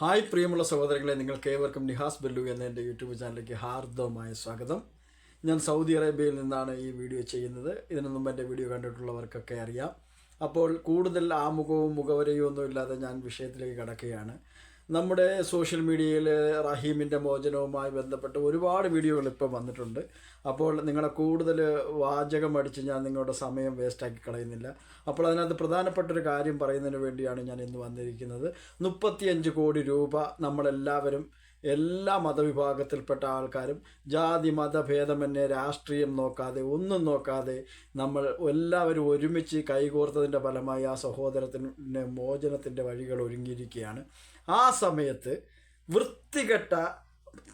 Hi പ്രിയമുള്ള സഹോദരങ്ങളെ നിങ്ങൾക്ക് ഏവർക്കും നിഹാസ് ബല്ലു എന്ന എന്റെ യൂട്യൂബ് ചാനലിലേക്ക് ഹാർദവമായ സ്വാഗതം. ഞാൻ സൗദി അറേബ്യയിൽ നിന്നാണ് ഈ വീഡിയോ ചെയ്യുന്നത്. ഇതിനു മുമ്പ് എന്റെ വീഡിയോ കണ്ടിട്ടുള്ളവർക്കൊക്കെ അറിയാം. അപ്പോൾ കൂടുതൽ ആമുഖവും മുഖവരയും ഒന്നും ഇല്ലാതെ ഞാൻ വിഷയത്തിലേക്ക് കടക്കുകയാണ്. നമ്മുടെ സോഷ്യൽ മീഡിയയിൽ റഹീമിന്റെ മോചനവുമായി ബന്ധപ്പെട്ട് ഒരുപാട് വീഡിയോകൾ ഇപ്പോൾ വന്നിട്ടുണ്ട്. അപ്പോൾ നിങ്ങളെ കൂടുതൽ വാചകം അടിച്ച് ഞാൻ നിങ്ങളുടെ സമയം വേസ്റ്റാക്കി കളയുന്നില്ല. അപ്പോൾ അതിനകത്ത് പ്രധാനപ്പെട്ട ഒരു കാര്യം പറയുന്നതിന് വേണ്ടിയാണ് ഞാൻ ഇന്ന് വന്നിരിക്കുന്നത്. മുപ്പത്തിയഞ്ച് കോടി രൂപ നമ്മളെല്ലാവരും എല്ലാ മതവിഭാഗത്തിൽപ്പെട്ട ആൾക്കാരും ജാതി മതഭേദമന്യേ രാഷ്ട്രീയം നോക്കാതെ ഒന്നും നോക്കാതെ നമ്മൾ എല്ലാവരും ഒരുമിച്ച് കൈകോർത്തതിന്റെ ഫലമായി ആ സഹോദരത്തിന് മോചനത്തിന്റെ വഴികൾ ഒരുങ്ങിയിരിക്കുകയാണ്. ആ സമയത്ത് വൃത്തികെട്ട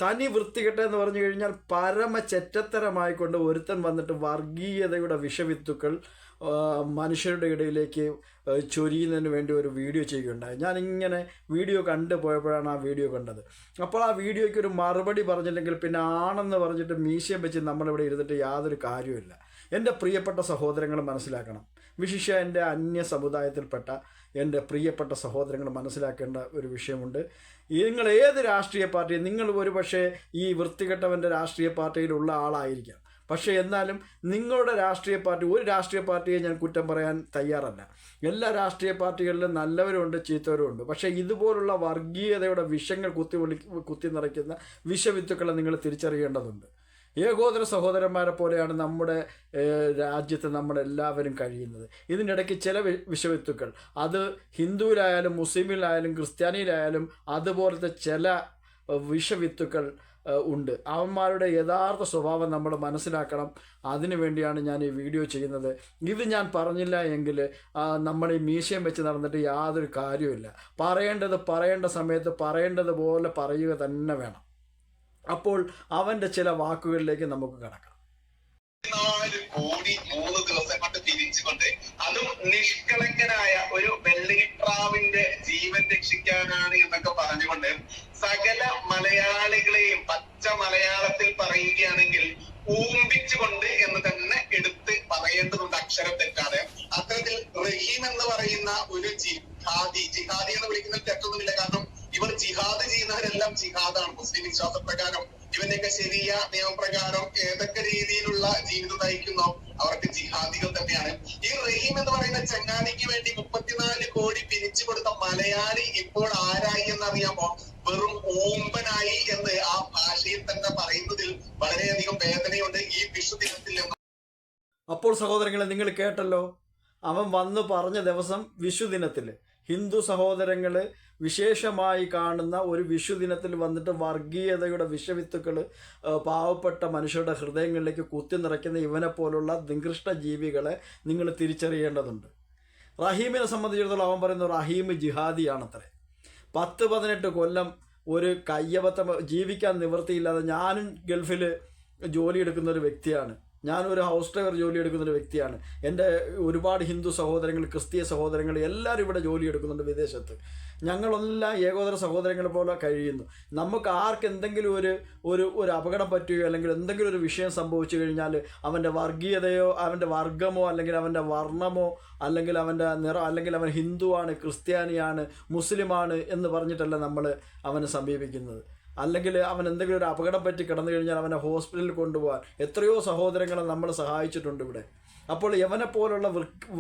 തനി വൃത്തികെട്ട എന്ന് പറഞ്ഞു കഴിഞ്ഞാൽ പരമ ചെറ്റത്തരമായിക്കൊണ്ട് ഒരുത്തൻ വന്നിട്ട് വർഗീയതയുടെ വിഷവിത്തുക്കൾ മനുഷ്യരുടെ ഇടയിലേക്ക് ചൊരിയുന്നതിന് വേണ്ടി ഒരു വീഡിയോ ചെയ്യുകയുണ്ടായി. ഞാനിങ്ങനെ വീഡിയോ കണ്ടു പോയപ്പോഴാണ് ആ വീഡിയോ കണ്ടത്. അപ്പോൾ ആ വീഡിയോയ്ക്ക് ഒരു മറുപടി പറഞ്ഞില്ലെങ്കിൽ പിന്നെ ആണെന്ന് പറഞ്ഞിട്ട് മീശയം വെച്ച് നമ്മളിവിടെ ഇരുന്നിട്ട് യാതൊരു കാര്യവുമില്ല. എന്റെ പ്രിയപ്പെട്ട സഹോദരങ്ങൾ മനസ്സിലാക്കണം. വിശിഷ്യ എന്റെ അന്യ സമുദായത്തിൽപ്പെട്ട എന്റെ പ്രിയപ്പെട്ട സഹോദരങ്ങൾ മനസ്സിലാക്കേണ്ട ഒരു വിഷയമുണ്ട്. നിങ്ങൾ ഏത് രാഷ്ട്രീയ പാർട്ടി നിങ്ങൾ ഒരുപക്ഷെ ഈ വൃത്തികെട്ടവന്റെ രാഷ്ട്രീയ പാർട്ടിയിലുള്ള ആളായിരിക്കാം. പക്ഷേ എന്നാലും നിങ്ങളുടെ രാഷ്ട്രീയ പാർട്ടി ഒരു രാഷ്ട്രീയ പാർട്ടിയെ ഞാൻ കുറ്റം പറയാൻ തയ്യാറല്ല. എല്ലാ രാഷ്ട്രീയ പാർട്ടികളിലും നല്ലവരുണ്ട് ചീത്തവരുമുണ്ട്. പക്ഷേ ഇതുപോലുള്ള വർഗീയതയുടെ വിഷങ്ങൾ കുത്തി കുത്തി നിറയ്ക്കുന്ന വിഷവിത്തുക്കളെ നിങ്ങൾ തിരിച്ചറിയേണ്ടതുണ്ട്. ഏകോദര സഹോദരന്മാരെ പോലെയാണ് നമ്മുടെ രാജ്യത്ത് നമ്മളെല്ലാവരും കഴിയുന്നത്. ഇതിനിടയ്ക്ക് ചില വിഷവത്തുക്കൾ അത് ഹിന്ദുവിലായാലും മുസ്ലിമിലായാലും ക്രിസ്ത്യാനിയിലായാലും അതുപോലത്തെ ചില വിഷവിത്തുക്കൾ ഉണ്ട്. അവന്മാരുടെ യഥാർത്ഥ സ്വഭാവം നമ്മൾ മനസ്സിലാക്കണം. അതിനു വേണ്ടിയാണ് ഞാൻ ഈ വീഡിയോ ചെയ്യുന്നത്. ഇത് ഞാൻ പറഞ്ഞില്ല എങ്കിൽ നമ്മൾ ഈ മീശയം വെച്ച് നടന്നിട്ട് യാതൊരു കാര്യവുമില്ല. പറയേണ്ടത് പറയേണ്ട സമയത്ത് പറയേണ്ടതുപോലെ പറയുക തന്നെ വേണം. അപ്പോൾ അവന്റെ ചില വാക്കുകളിലേക്ക് നമുക്ക് കടക്കാം. കോടി മൂന്ന് ദിവസം കൊണ്ട് തിരിച്ചുകൊണ്ട് അതും നിഷ്കളങ്കനായ ഒരു വെള്ളിപ്രാവിന്റെ ജീവൻ രക്ഷിക്കാനാണ് എന്നൊക്കെ പറഞ്ഞുകൊണ്ട് സകല മലയാളികളെയും പച്ച മലയാളത്തിൽ പറയുകയാണെങ്കിൽ ഊമ്പിച്ചുകൊണ്ട് എന്ന് തന്നെ എടുത്ത് പറയേണ്ടതുണ്ട് അക്ഷരം തെറ്റാതെ. അത്തരത്തിൽ റഹീം എന്ന് പറയുന്ന ഒരു ജിഹാദി ജിഹാദി എന്ന് വിളിക്കുന്ന തെറ്റൊന്നുമില്ല. കാരണം ഇവർ ജിഹാദ് ചെയ്യുന്നവരെല്ലാം ജിഹാദാണ് മുസ്ലിം വിശ്വാസപ്രകാരം ഇവന്റെയൊക്കെ ശരിയ നിയമപ്രകാരം ഏതൊക്കെ രീതിയിലുള്ള ജീവിതം നയിക്കുന്നോ അവർക്ക് ജിഹാദികൾ തന്നെയാണ്. ഈ റഹീം എന്ന് പറയുന്ന ചങ്ങാതിക്ക് വേണ്ടി മുപ്പത്തിനാല് കോടി പിരിച്ചു കൊടുത്ത മലയാളി ഇപ്പോൾ ആരായി എന്നറിയാമോ? വെറും ഓമ്പനായി എന്ന് ആ ഭാഷയിൽ തന്നെ പറയുന്നതിൽ വളരെയധികം വേദനയുണ്ട് ഈ വിഷു ദിനത്തിൽ അപ്പോൾ സഹോദരങ്ങളെ നിങ്ങൾ കേട്ടല്ലോ. അവൻ വന്ന് പറഞ്ഞ ദിവസം വിഷുദിനത്തിൽ ഹിന്ദു സഹോദരങ്ങൾ വിശേഷമായി കാണുന്ന ഒരു വിഷുദിനത്തിൽ വന്നിട്ട് വർഗീയതയുടെ വിഷവിത്തുക്കൾ പാവപ്പെട്ട മനുഷ്യരുടെ ഹൃദയങ്ങളിലേക്ക് കുത്തി നിറയ്ക്കുന്ന ഇവനെ പോലുള്ള നികൃഷ്ട ജീവികളെ നിങ്ങൾ തിരിച്ചറിയേണ്ടതുണ്ട്. റഹീമിനെ സംബന്ധിച്ചിടത്തോളം അവൻ പറയുന്നു റഹീം ജിഹാദിയാണത്രേ. പത്ത് പതിനെട്ട് കൊല്ലം ഒരു കയ്യബത്തം ജീവിക്കാൻ നിവൃത്തിയില്ലാതെ ഞാനും ഗൾഫിൽ ജോലിയെടുക്കുന്ന ഒരു വ്യക്തിയാണ്. ഞാനൊരു ഹൗസ് ഡ്രൈവർ ജോലി എടുക്കുന്നൊരു വ്യക്തിയാണ്. എന്റെ ഒരുപാട് ഹിന്ദു സഹോദരങ്ങൾ ക്രിസ്തീയ സഹോദരങ്ങൾ എല്ലാവരും ഇവിടെ ജോലി എടുക്കുന്നുണ്ട് വിദേശത്ത്. ഞങ്ങളെല്ലാം ഏകോദര സഹോദരങ്ങളെ പോലെ കഴിയുന്നു. നമുക്ക് ആർക്ക് എന്തെങ്കിലും ഒരു ഒരു ഒരു അപകടം പറ്റുകയോ അല്ലെങ്കിൽ എന്തെങ്കിലും ഒരു വിഷയം സംഭവിച്ചു കഴിഞ്ഞാൽ അവന്റെ വർഗീയതയോ അവന്റെ വർഗമോ അല്ലെങ്കിൽ അവന്റെ വർണമോ അല്ലെങ്കിൽ അവന്റെ നിറം അല്ലെങ്കിൽ അവൻ ഹിന്ദുവാണ് ക്രിസ്ത്യാനിയാണ് മുസ്ലിമാണ് എന്ന് പറഞ്ഞിട്ടല്ല നമ്മൾ അവനെ സമീപിക്കുന്നത്. അല്ലെങ്കിൽ അവൻ എന്തെങ്കിലും ഒരു അപകടം പറ്റി കിടന്നു കഴിഞ്ഞാൽ അവനെ ഹോസ്പിറ്റലിൽ കൊണ്ടുപോകാൻ എത്രയോ സഹോദരങ്ങളെ നമ്മൾ സഹായിച്ചിട്ടുണ്ട് ഇവിടെ. അപ്പോൾ യവനെ പോലുള്ള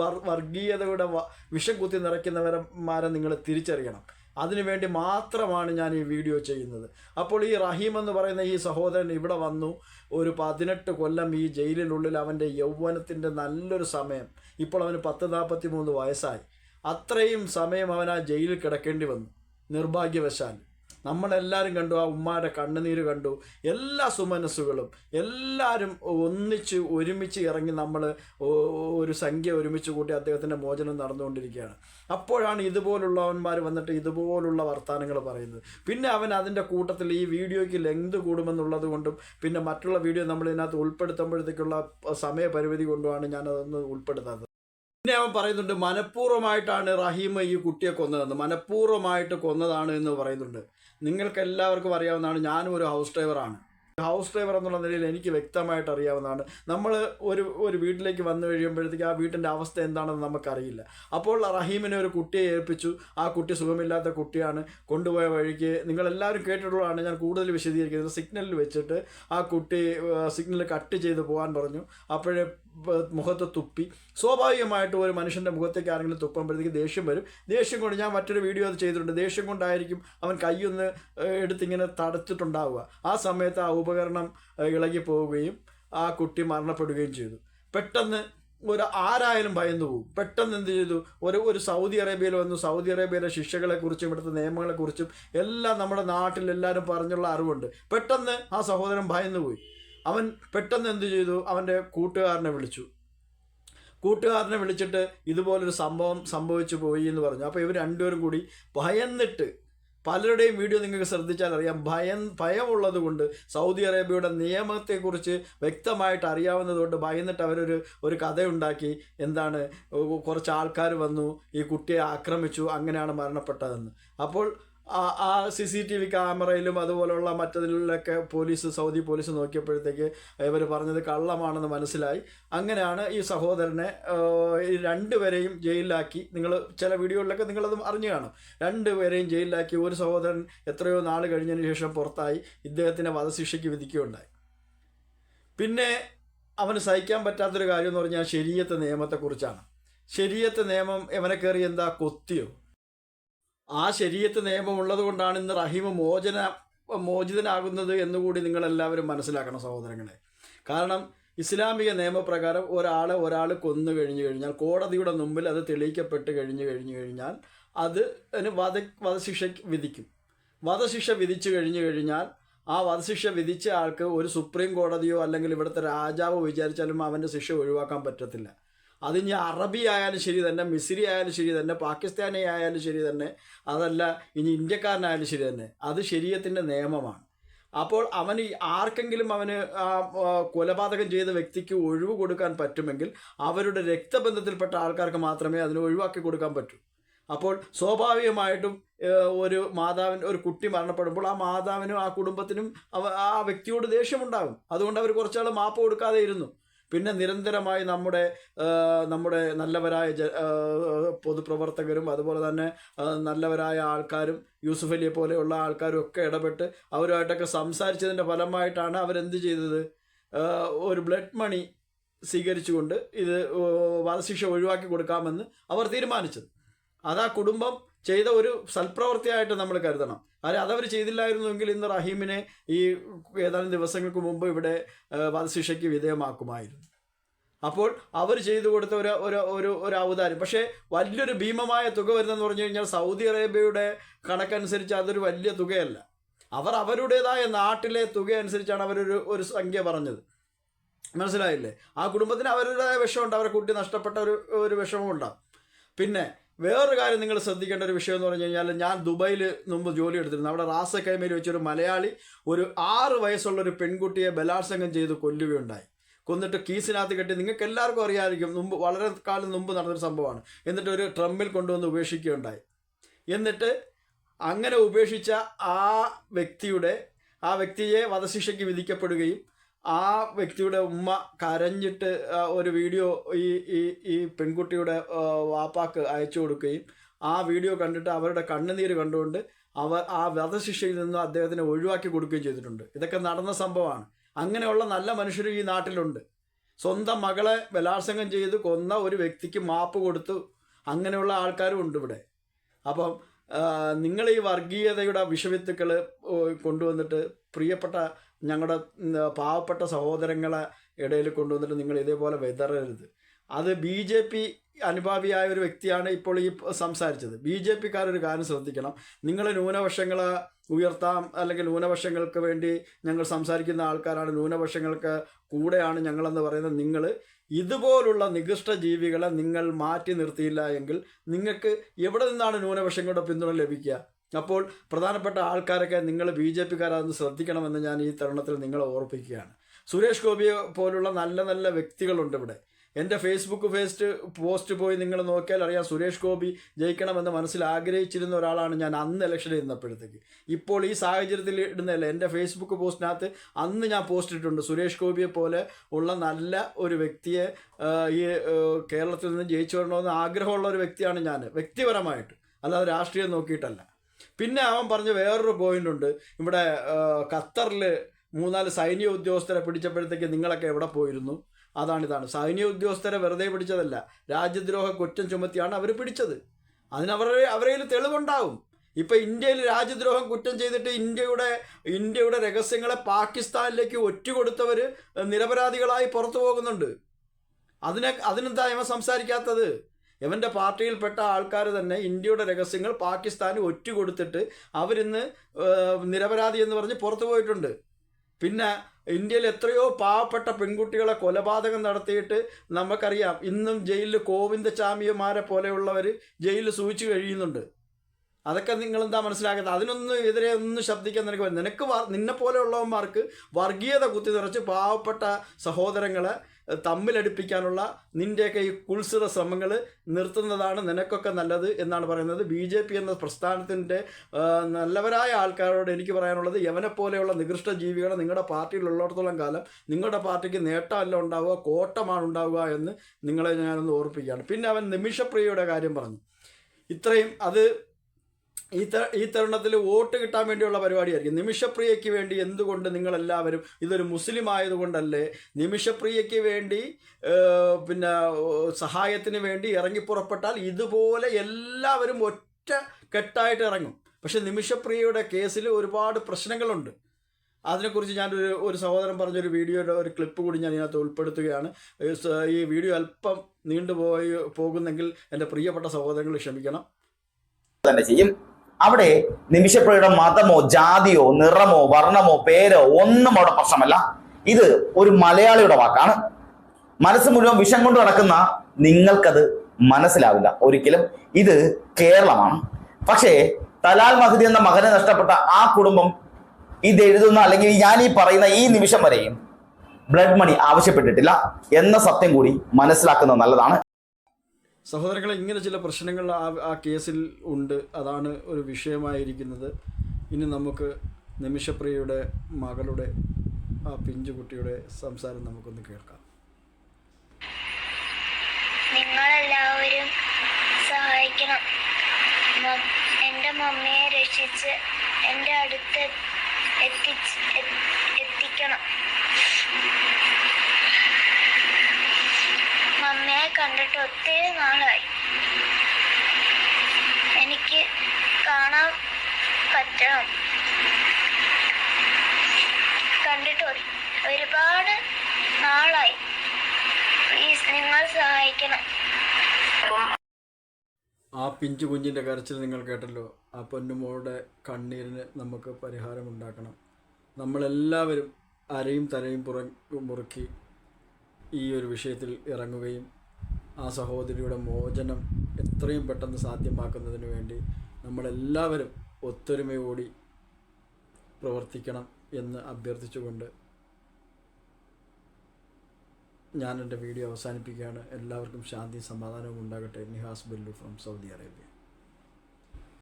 വർഗീയതയുടെ വിഷം കുത്തി നിറയ്ക്കുന്നവരന്മാരെ നിങ്ങൾ തിരിച്ചറിയണം. അതിനുവേണ്ടി മാത്രമാണ് ഞാൻ ഈ വീഡിയോ ചെയ്യുന്നത്. അപ്പോൾ ഈ റഹീം എന്ന് പറയുന്ന ഈ സഹോദരൻ ഇവിടെ വന്നു. ഒരു പതിനെട്ട് കൊല്ലം ഈ ജയിലിനുള്ളിൽ അവന്റെ യൗവനത്തിന്റെ നല്ലൊരു സമയം. ഇപ്പോൾ അവന് പത്ത് നാൽപ്പത്തി മൂന്ന് വയസ്സായി. അത്രയും സമയം അവൻ ആ ജയിലിൽ കിടക്കേണ്ടി വന്നു. നിർഭാഗ്യവശാൽ. നമ്മളെല്ലാവരും കണ്ടു ആ ഉമ്മാരുടെ കണ്ണുനീര് കണ്ടു എല്ലാ സുമനസ്സുകളും എല്ലാവരും ഒന്നിച്ച് ഒരുമിച്ച് ഇറങ്ങി നമ്മൾ ഒരു സംഖ്യ ഒരുമിച്ച് കൂട്ടി അദ്ദേഹത്തിന്റെ മോചനം നടന്നുകൊണ്ടിരിക്കുകയാണ്. അപ്പോഴാണ് ഇതുപോലുള്ളവന്മാർ വന്നിട്ട് ഇതുപോലുള്ള വർത്തമാനങ്ങൾ പറയുന്നത്. പിന്നെ അവൻ അതിന്റെ കൂട്ടത്തിൽ ഈ വീഡിയോയ്ക്ക് ലെങ്ത് കൂടുമെന്നുള്ളത് കൊണ്ടും പിന്നെ മറ്റുള്ള വീഡിയോ നമ്മൾ ഇതിനകത്ത് ഉൾപ്പെടുത്തുമ്പോഴത്തേക്കുള്ള സമയപരിമിതി കൊണ്ടുമാണ് ഞാനതൊന്ന് ഉൾപ്പെടുത്താത്തത്. പിന്നെ അവൻ പറയുന്നുണ്ട് മനഃപൂർവമായിട്ടാണ് റഹീം ഈ കുട്ടിയെ കൊന്നതെന്ന് മനഃപൂർവമായിട്ട് കൊന്നതാണ് എന്ന് പറയുന്നുണ്ട്. നിങ്ങൾക്ക് എല്ലാവർക്കും അറിയാവുന്നതാണ് ഞാനും ഒരു ഹൗസ് ഡ്രൈവറാണ് ഹൗസ് ഡ്രൈവർ എന്നുള്ള നിലയിൽ എനിക്ക് വ്യക്തമായിട്ട് അറിയാവുന്നതാണ്. നമ്മൾ ഒരു ഒരു വീട്ടിലേക്ക് വന്നു കഴിയുമ്പോഴത്തേക്ക് ആ വീട്ടിന്റെ അവസ്ഥ എന്താണെന്ന് നമുക്കറിയില്ല. അപ്പോൾ റഹീമിനെ ഒരു കുട്ടിയെ ഏൽപ്പിച്ചു. ആ കുട്ടി സുഖമില്ലാത്ത കുട്ടിയാണ്. കൊണ്ടുപോയ വഴിക്ക് നിങ്ങളെല്ലാവരും കേട്ടിട്ടുള്ളതാണ് ഞാൻ കൂടുതൽ വിശദീകരിക്കുന്നത്. സിഗ്നലിൽ വെച്ചിട്ട് ആ കുട്ടി സിഗ്നൽ കട്ട് ചെയ്ത് പോകാൻ പറഞ്ഞു. അപ്പോഴേ മുഖത്ത് തുപ്പി. സ്വാഭാവികമായിട്ടും ഒരു മനുഷ്യന്റെ മുഖത്തേക്ക് ആരെങ്കിലും തുപ്പുമ്പോഴത്തേക്ക് ദേഷ്യം വരും. ദേഷ്യം കൊണ്ട് ഞാൻ മറ്റൊരു വീഡിയോ അത് ചെയ്തിട്ടുണ്ട്. ദേഷ്യം കൊണ്ടായിരിക്കും അവൻ കൈയൊന്ന് എടുത്തിങ്ങനെ തടച്ചിട്ടുണ്ടാവുക. ആ സമയത്ത് ആ ഉപകരണം ഇളകി പോവുകയും ആ കുട്ടി മരണപ്പെടുകയും ചെയ്തു. പെട്ടെന്ന് ഒരു ആരായാലും ഭയന്നു പോകും. പെട്ടെന്ന് എന്ത് ചെയ്തു? ഒരു ഒരു സൗദി അറേബ്യയിൽ വന്നു. സൗദി അറേബ്യയിലെ ശിക്ഷകളെക്കുറിച്ചും ഇവിടുത്തെ നിയമങ്ങളെക്കുറിച്ചും എല്ലാം നമ്മുടെ നാട്ടിൽ എല്ലാവരും പറഞ്ഞുള്ള അറിവുണ്ട്. പെട്ടെന്ന് ആ സഹോദരൻ ഭയന്നു പോയി അവൻ പെട്ടെന്ന് എന്ത് ചെയ്തു? അവന്റെ കൂട്ടുകാരനെ വിളിച്ചു. കൂട്ടുകാരനെ വിളിച്ചിട്ട് ഇതുപോലൊരു സംഭവം സംഭവിച്ചു പോയി എന്ന് പറഞ്ഞു. അപ്പോൾ ഇവർ രണ്ടുപേരും കൂടി ഭയന്നിട്ട് പലരുടെയും വീഡിയോ നിങ്ങൾക്ക് ശ്രദ്ധിച്ചാൽ അറിയാം. ഭയം ഭയമുള്ളത് കൊണ്ട് സൗദി അറേബ്യയുടെ നിയമത്തെക്കുറിച്ച് വ്യക്തമായിട്ട് അറിയാവുന്നതുകൊണ്ട് ഭയന്നിട്ട് അവരൊരു ഒരു കഥയുണ്ടാക്കി. എന്താണ് കുറച്ച് ആൾക്കാർ വന്നു ഈ കുട്ടിയെ ആക്രമിച്ചു അങ്ങനെയാണ് മരണപ്പെട്ടതെന്ന്. അപ്പോൾ ആ- സി സി ടി വി ക്യാമറയിലും അതുപോലെയുള്ള മറ്റതിലൊക്കെ പോലീസ് സൗദി പോലീസ് നോക്കിയപ്പോഴത്തേക്ക് ഇവർ പറഞ്ഞത് കള്ളമാണെന്ന് മനസ്സിലായി. അങ്ങനെയാണ് ഈ സഹോദരനെ രണ്ടുപേരെയും ജയിലിലാക്കി. നിങ്ങൾ ചില വീഡിയോകളിലൊക്കെ നിങ്ങളത് അറിഞ്ഞു കാണും. രണ്ടുപേരെയും ജയിലിലാക്കി. ഒരു സഹോദരൻ എത്രയോ നാൾ കഴിഞ്ഞതിന് ശേഷം പുറത്തായി. ഇദ്ദേഹത്തിനെ വധശിക്ഷയ്ക്ക് വിധിക്കുകയുണ്ടായി. പിന്നെ അവന് സഹിക്കാൻ പറ്റാത്തൊരു കാര്യം എന്ന് പറഞ്ഞാൽ ശരീരത്തെ നിയമത്തെക്കുറിച്ചാണ്. ശരീരത്തെ നിയമം എവനെ കയറി എന്താ? കൊത്തിയോ? ആ ശരീരത്ത് നിയമം ഉള്ളത് കൊണ്ടാണ് ഇന്ന് റഹീം മോചന മോചിതനാകുന്നത് എന്നുകൂടി നിങ്ങളെല്ലാവരും മനസ്സിലാക്കണം സഹോദരങ്ങളെ. കാരണം ഇസ്ലാമിക നിയമപ്രകാരം ഒരാളെ ഒരാൾ കൊന്നു കഴിഞ്ഞു കഴിഞ്ഞാൽ കോടതിയുടെ മുമ്പിൽ അത് തെളിയിക്കപ്പെട്ട് കഴിഞ്ഞു കഴിഞ്ഞു കഴിഞ്ഞാൽ അത് വധ വധശിക്ഷ വിധിക്കും. വധശിക്ഷ വിധിച്ചു കഴിഞ്ഞു കഴിഞ്ഞാൽ ആ വധശിക്ഷ വിധിച്ച ആൾക്ക് ഒരു സുപ്രീം കോടതിയോ അല്ലെങ്കിൽ ഇവിടുത്തെ രാജാവോ വിചാരിച്ചാലും അവന്റെ ശിക്ഷ ഒഴിവാക്കാൻ പറ്റത്തില്ല. അത് ഇനി അറബി ആയാലും ശരി തന്നെ മിസ്രി ആയാലും ശരി തന്നെ പാകിസ്ഥാനി ആയാലും ശരി തന്നെ അതല്ല ഇനി ഇന്ത്യക്കാരനായാലും ശരി തന്നെ അത് ശരീരത്തിന്റെ നിയമമാണ്. അപ്പോൾ അവന് ആർക്കെങ്കിലും അവന് കൊലപാതകം ചെയ്ത വ്യക്തിക്ക് ഒഴിവ് കൊടുക്കാൻ പറ്റുമെങ്കിൽ അവരുടെ രക്തബന്ധത്തിൽപ്പെട്ട ആൾക്കാർക്ക് മാത്രമേ അതിന് ഒഴിവാക്കി കൊടുക്കാൻ പറ്റൂ. അപ്പോൾ സ്വാഭാവികമായിട്ടും ഒരു മാതാവിന് ഒരു കുട്ടി മരണപ്പെടുമ്പോൾ ആ മാതാവിനും ആ കുടുംബത്തിനും ആ വ്യക്തിയോട് ദേഷ്യമുണ്ടാകും. അതുകൊണ്ട് അവർ കുറച്ചാൾ മാപ്പ് കൊടുക്കാതെ ഇരുന്നു. പിന്നെ നിരന്തരമായി നമ്മുടെ നമ്മുടെ നല്ലവരായ ജ പൊതുപ്രവർത്തകരും അതുപോലെ തന്നെ നല്ലവരായ ആൾക്കാരും യൂസുഫ് അലിയെ പോലെയുള്ള ആൾക്കാരും ഒക്കെ ഇടപെട്ട് അവരുമായിട്ടൊക്കെ സംസാരിച്ചതിന്റെ ഫലമായിട്ടാണ് അവരെന്ത് ചെയ്തത്? ഒരു ബ്ലഡ് മണി സ്വീകരിച്ചുകൊണ്ട് ഇത് വധശിക്ഷ ഒഴിവാക്കി കൊടുക്കാമെന്ന് അവർ തീരുമാനിച്ചത്. അത് ആ കുടുംബം ചെയ്ത ഒരു സൽപ്രവൃത്തിയായിട്ട് നമ്മൾ കരുതണം. അത് അതവർ ചെയ്തില്ലായിരുന്നുവെങ്കിൽ ഇന്ന് റഹീമിനെ ഈ ഏതാനും ദിവസങ്ങൾക്ക് മുമ്പ് ഇവിടെ വധശിക്ഷയ്ക്ക് വിധേയമാക്കുമായിരുന്നു. അപ്പോൾ അവർ ചെയ്തു കൊടുത്ത ഒരു ഒരു ഒരു ഒരു ഔദാര്യം. പക്ഷേ വലിയൊരു ഭീമമായ തുക വരുന്നതെന്ന് പറഞ്ഞു കഴിഞ്ഞാൽ സൗദി അറേബ്യയുടെ കണക്കനുസരിച്ച് അതൊരു വലിയ തുകയല്ല. അവർ അവരുടേതായ നാട്ടിലെ തുക അനുസരിച്ചാണ് അവരൊരു ഒരു സംഖ്യ പറഞ്ഞത്. മനസ്സിലായില്ലേ? ആ കുടുംബത്തിന് അവരുടേതായ വിഷമുണ്ട് അവരെ കുട്ടി നഷ്ടപ്പെട്ട ഒരു ഒരു വിഷമമുണ്ടാകും പിന്നെ വേറൊരു കാര്യം നിങ്ങൾ ശ്രദ്ധിക്കേണ്ട ഒരു വിഷയം എന്ന് പറഞ്ഞു കഴിഞ്ഞാൽ ഞാൻ ദുബായിൽ മുമ്പ് ജോലി എടുത്തിരുന്നു. അവിടെ റാസ കൈമയിൽ വെച്ചൊരു മലയാളി ഒരു ആറ് വയസ്സുള്ള ഒരു പെൺകുട്ടിയെ ബലാത്സംഗം ചെയ്ത് കൊല്ലുകയുണ്ടായി. കൊന്നിട്ട് കീസിനകത്ത് കെട്ടി നിങ്ങൾക്ക് എല്ലാവർക്കും അറിയാമായിരിക്കും മുമ്പ് വളരെ കാലം മുമ്പ് നടന്നൊരു സംഭവമാണ്. എന്നിട്ട് ഒരു ട്രമ്പിൽ കൊണ്ടുവന്ന് ഉപേക്ഷിക്കുകയുണ്ടായി. എന്നിട്ട് അങ്ങനെ ഉപേക്ഷിച്ച ആ വ്യക്തിയുടെ ആ വ്യക്തിയെ വധശിക്ഷയ്ക്ക് വിധിക്കപ്പെടുകയും ആ വ്യക്തിയുടെ ഉമ്മ കരഞ്ഞിട്ട് ഒരു വീഡിയോ ഈ ഈ ഈ പെൺകുട്ടിയുടെ വാപ്പാക്ക് അയച്ചു കൊടുക്കുകയും ആ വീഡിയോ കണ്ടിട്ട് അവരുടെ കണ്ണുനീര് കണ്ടുകൊണ്ട് അവർ ആ വധശിക്ഷയിൽ നിന്ന് അദ്ദേഹത്തിനെ ഒഴിവാക്കി കൊടുക്കുകയും ചെയ്തിട്ടുണ്ട്. ഇതൊക്കെ നടന്ന സംഭവമാണ്. അങ്ങനെയുള്ള നല്ല മനുഷ്യർ ഈ നാട്ടിലുണ്ട്. സ്വന്തം മകളെ ബലാത്സംഗം ചെയ്ത് കൊന്ന ഒരു വ്യക്തിക്ക് മാപ്പ് കൊടുത്തു. അങ്ങനെയുള്ള ആൾക്കാരും ഉണ്ട് ഇവിടെ. അപ്പം നിങ്ങൾ ഈ വർഗീയതയുടെ വിഷവിത്തുക്കൾ കൊണ്ടുവന്നിട്ട് പ്രിയപ്പെട്ട ഞങ്ങളുടെ പാവപ്പെട്ട സഹോദരങ്ങളെ ഇടയിൽ കൊണ്ടുവന്നിട്ട് നിങ്ങൾ ഇതേപോലെ വിതറരുത്. അത് ബി ജെ പി അനുഭാവിയായ ഒരു വ്യക്തിയാണ് ഇപ്പോൾ ഈ സംസാരിച്ചത്. ബി ജെ പിക്കാരൊരു കാര്യം ശ്രദ്ധിക്കണം. നിങ്ങൾ ന്യൂനപക്ഷങ്ങളെ ഉയർത്താം അല്ലെങ്കിൽ ന്യൂനപക്ഷങ്ങൾക്ക് വേണ്ടി ഞങ്ങൾ സംസാരിക്കുന്ന ആൾക്കാരാണ് ന്യൂനപക്ഷങ്ങൾക്ക് കൂടെയാണ് ഞങ്ങളെന്ന് പറയുന്നത് നിങ്ങൾ ഇതുപോലുള്ള നികൃഷ്ട ജീവികളെ നിങ്ങൾ മാറ്റി നിർത്തിയില്ല എങ്കിൽ നിങ്ങൾക്ക് എവിടെ നിന്നാണ് ന്യൂനപക്ഷങ്ങളുടെ പിന്തുണ ലഭിക്കുക? അപ്പോൾ പ്രധാനപ്പെട്ട ആൾക്കാരൊക്കെ നിങ്ങൾ ബി ജെ പിക്കാരതൊന്ന് ശ്രദ്ധിക്കണമെന്ന് ഞാൻ ഈ തരുണത്തിൽ നിങ്ങളെ ഓർപ്പിക്കുകയാണ്. സുരേഷ് ഗോപിയെ പോലുള്ള നല്ല നല്ല വ്യക്തികളുണ്ട് ഇവിടെ. എന്റെ ഫേസ്ബുക്ക് ഫേസ്റ്റ് പോസ്റ്റ് പോയി നിങ്ങൾ നോക്കിയാൽ അറിയാം സുരേഷ് ഗോപി ജയിക്കണമെന്ന് മനസ്സിൽ ആഗ്രഹിച്ചിരുന്ന ഒരാളാണ് ഞാൻ അന്ന് ഇലക്ഷനിൽ ഇരുന്നപ്പോഴത്തേക്ക്. ഇപ്പോൾ ഈ സാഹചര്യത്തിൽ ഇടുന്നതല്ല എന്റെ ഫേസ്ബുക്ക് പോസ്റ്റിനകത്ത് അന്ന് ഞാൻ പോസ്റ്റ് ഇട്ടിട്ടുണ്ട്. സുരേഷ് ഗോപിയെ പോലെ ഉള്ള നല്ല ഒരു വ്യക്തിയെ ഈ കേരളത്തിൽ നിന്ന് ജയിച്ചു വരണമെന്ന് ആഗ്രഹമുള്ള ഒരു വ്യക്തിയാണ് ഞാൻ. വ്യക്തിപരമായിട്ട്. അല്ലാതെ രാഷ്ട്രീയം നോക്കിയിട്ടല്ല. പിന്നെ അവൻ പറഞ്ഞ വേറൊരു പോയിന്റ് ഉണ്ട്. ഇവിടെ ഖത്തറിൽ മൂന്നാൽ സൈനിക ഉദ്യോഗസ്ഥരെ പിടിച്ചപ്പോഴത്തേക്ക് നിങ്ങളൊക്കെ എവിടെ പോയിരുന്നു? അതാണിതാണ്. സൈനിക ഉദ്യോഗസ്ഥരെ വെറുതെ പിടിച്ചതല്ല. രാജ്യദ്രോഹ കുറ്റം ചുമത്തിയാണ് അവർ പിടിച്ചത്. അതിനവരുടെ അവരെ തെളിവുണ്ടാവും. ഇപ്പം ഇന്ത്യയിൽ രാജ്യദ്രോഹം കുറ്റം ചെയ്തിട്ട് ഇന്ത്യയുടെ ഇന്ത്യയുടെ രഹസ്യങ്ങളെ പാകിസ്ഥാനിലേക്ക് ഒറ്റുകൊടുത്തവർ നിരപരാധികളായി പുറത്തു പോകുന്നുണ്ട്. അതിനെ അതിനെന്താ ഇവ സംസാരിക്കാത്തത്? ഇവന്റെ പാർട്ടിയിൽപ്പെട്ട ആൾക്കാർ തന്നെ ഇന്ത്യയുടെ രഹസ്യങ്ങൾ പാകിസ്ഥാന് ഒറ്റുകൊടുത്തിട്ട് അവരിന്ന് ഏഹ്, നിരപരാധി എന്ന് പറഞ്ഞ് പുറത്തു പോയിട്ടുണ്ട്. പിന്നെ ഇന്ത്യയിൽ എത്രയോ പാവപ്പെട്ട പെൺകുട്ടികളെ കൊലപാതകം നടത്തിയിട്ട് നമുക്കറിയാം ഇന്നും ജയിലിൽ ഗോവിന്ദചാമിയമാരെ പോലെയുള്ളവർ ജയിലിൽ സൂചിച്ചു കഴിയുന്നുണ്ട്. അതൊക്കെ നിങ്ങൾ എന്താ മനസ്സിലാക്കുന്നത് അതിനൊന്നും എതിരെ ഒന്നും ശബ്ദിക്കാൻ നിനക്ക് നിനക്ക് നിന്നെ പോലെയുള്ളവന്മാർക്ക് വർഗീയത കുത്തി നിറച്ച് പാവപ്പെട്ട സഹോദരങ്ങളെ തമ്മിലടിപ്പിക്കാനുള്ള നിന്റെയൊക്കെ ഈ കുൽസിത ശ്രമങ്ങൾ നിർത്തുന്നതാണ് നിനക്കൊക്കെ നല്ലത് എന്നാണ് പറയുന്നത്. ബി ജെ പി എന്ന പ്രസ്ഥാനത്തിന്റെ നല്ലവരായ ആൾക്കാരോട് എനിക്ക് പറയാനുള്ളത് യവനെപ്പോലെയുള്ള നികൃഷ്ട ജീവികളെ നിങ്ങളുടെ പാർട്ടിയിലുള്ളിടത്തോളം കാലം നിങ്ങളുടെ പാർട്ടിക്ക് നേട്ടമല്ല ഉണ്ടാവുക കോട്ടമാണ് ഉണ്ടാവുക എന്ന് നിങ്ങളെ ഞാനൊന്ന് ഓർപ്പിക്കുകയാണ്. പിന്നെ അവൻ നിമിഷപ്രിയയുടെ കാര്യം പറഞ്ഞു. ഇത്രയും അത് ഈ ഈ തരുണത്തിൽ വോട്ട് കിട്ടാൻ വേണ്ടിയുള്ള പരിപാടിയായിരിക്കും. നിമിഷപ്രിയയ്ക്ക് വേണ്ടി എന്തുകൊണ്ട് നിങ്ങളെല്ലാവരും ഇതൊരു മുസ്ലിം ആയതുകൊണ്ടല്ലേ നിമിഷപ്രിയയ്ക്ക് വേണ്ടി പിന്നെ സഹായത്തിന് വേണ്ടി ഇറങ്ങിപ്പുറപ്പെട്ടാൽ ഇതുപോലെ എല്ലാവരും ഒറ്റ കെട്ടായിട്ട് ഇറങ്ങും. പക്ഷെ നിമിഷപ്രിയയുടെ കേസിൽ ഒരുപാട് പ്രശ്നങ്ങളുണ്ട്. അതിനെക്കുറിച്ച് ഞാനൊരു ഒരു സഹോദരൻ പറഞ്ഞൊരു വീഡിയോയുടെ ഒരു ക്ലിപ്പ് കൂടി ഞാൻ ഇതിനകത്ത് ഉൾപ്പെടുത്തുകയാണ്. ഈ വീഡിയോ അല്പം നീണ്ടുപോയി പോകുന്നെങ്കിൽ എന്റെ പ്രിയപ്പെട്ട സഹോദരങ്ങൾ ക്ഷമിക്കണം. തന്നെ ചെയ്യും. അവിടെ നിമിഷപ്പുഴയുടെ മതമോ ജാതിയോ നിറമോ വർണമോ പേരോ ഒന്നും അവിടെ പ്രശ്നമല്ല. ഇത് ഒരു മലയാളിയുടെ വാക്കാണ്. മനസ്സ് മുഴുവൻ വിഷം കൊണ്ട് നടക്കുന്ന നിങ്ങൾക്കത് മനസ്സിലാവില്ല ഒരിക്കലും. ഇത് കേരളമാണ്. പക്ഷേ തലാൽ മഹദി എന്ന മകനെ നഷ്ടപ്പെട്ട ആ കുടുംബം ഇത് എഴുതുന്ന അല്ലെങ്കിൽ ഞാൻ ഈ പറയുന്ന ഈ നിമിഷം വരെയും ബ്ലഡ് മണി ആവശ്യപ്പെട്ടിട്ടില്ല എന്ന സത്യം കൂടി മനസ്സിലാക്കുന്നത് നല്ലതാണ്. സഹോദരങ്ങളെ ഇങ്ങനെ ചില പ്രശ്നങ്ങൾ ആ ആ കേസിൽ ഉണ്ട്. അതാണ് ഒരു വിഷയമായിരിക്കുന്നത്. ഇനി നമുക്ക് നിമിഷപ്രിയയുടെ മകളുടെ ആ പിഞ്ചുകുട്ടിയുടെ സംസാരം നമുക്കൊന്ന് കേൾക്കാം. നിങ്ങളെല്ലാവരും സഹായിക്കണം. എന്റെ മമ്മിയെ രക്ഷിച്ച് എന്റെ അടുത്ത് എത്തിക്കണം. മമ്മിയെ കണ്ടിട്ട് ഒത്തിരി നാളായി. എനിക്ക് കാണാൻ പറ്റണം. കണ്ടിട്ട് ഒരു- ഒരുപാട് നാളായി. പ്ലീസ് നിങ്ങൾ സഹായിക്കണം. ആ പിഞ്ചു കുഞ്ഞിന്റെ കരച്ചിൽ നിങ്ങൾ കേട്ടല്ലോ. ആ പൊന്നുമോളുടെ കണ്ണീരിന് നമുക്ക് പരിഹാരമുണ്ടാക്കണം. നമ്മളെല്ലാവരും അരയും തരയും പുറ മുറുക്കി ഈ ഒരു വിഷയത്തിൽ ഇറങ്ങുകയും ആ സഹോദരിയുടെ മോചനം എത്രയും പെട്ടെന്ന് സാധ്യമാക്കുന്നതിന് വേണ്ടി നമ്മളെല്ലാവരും ഒത്തൊരുമയോടി പ്രവർത്തിക്കണം എന്ന് അഭ്യർത്ഥിച്ചുകൊണ്ട് ഞാൻ എന്റെ വീഡിയോ അവസാനിപ്പിക്കുകയാണ്. എല്ലാവർക്കും ശാന്തി സമാധാനവും ഉണ്ടാകട്ടെ. Nihas Billu from Saudi Arabia